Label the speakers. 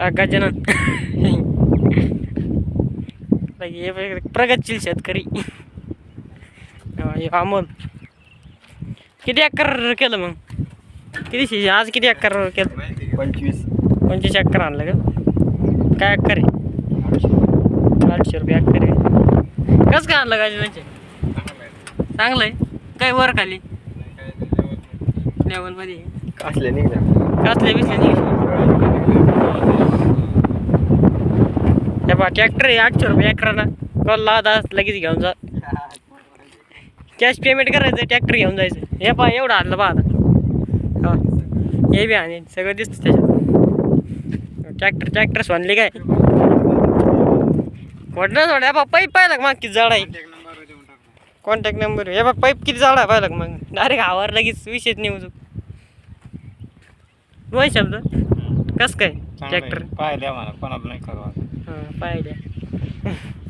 Speaker 1: गजानन हे प्रगतशील शेतकरी. अमोल. किती एकर केलं मग? किती आज किती एकर केलं?
Speaker 2: पंचवीस.
Speaker 1: पंचवीस एकर आणलं का? काय एकर आहे? आठशे. रुपये एकर आहे. कसं काय आणलं गजाननचे चांगलं आहे काय वर खाली? लेवलमध्ये
Speaker 2: असले निघल्या.
Speaker 1: कसले बिसले नाही हे बा ट्रॅक्टर आहे आठशे रुपये एकराला. कॉल लादा लगेच घेऊन जा. कॅश पेमेंट करायचं ट्रॅक्टर घेऊन जायचं. हे पा एवढं आणलं पा आता. हा. हे बी आणि सगळं दिसतं त्याच्यात. ट्रॅक्टर ट्रॅक्टर सोनली काय? वडलं सोड हे बा पाईप पाहिलं मग? किती जड आहे. कॉन्टॅक्ट नंबर हे बा पाईप किती जड आहे पाहिलं मग? डायरेक्ट आवर लगेच विषयच नाही उजू दोन शब्द. कस काय? ट्रॅक्टर
Speaker 2: द्या मला कोणाला नाही करावं
Speaker 1: हां पाहिजे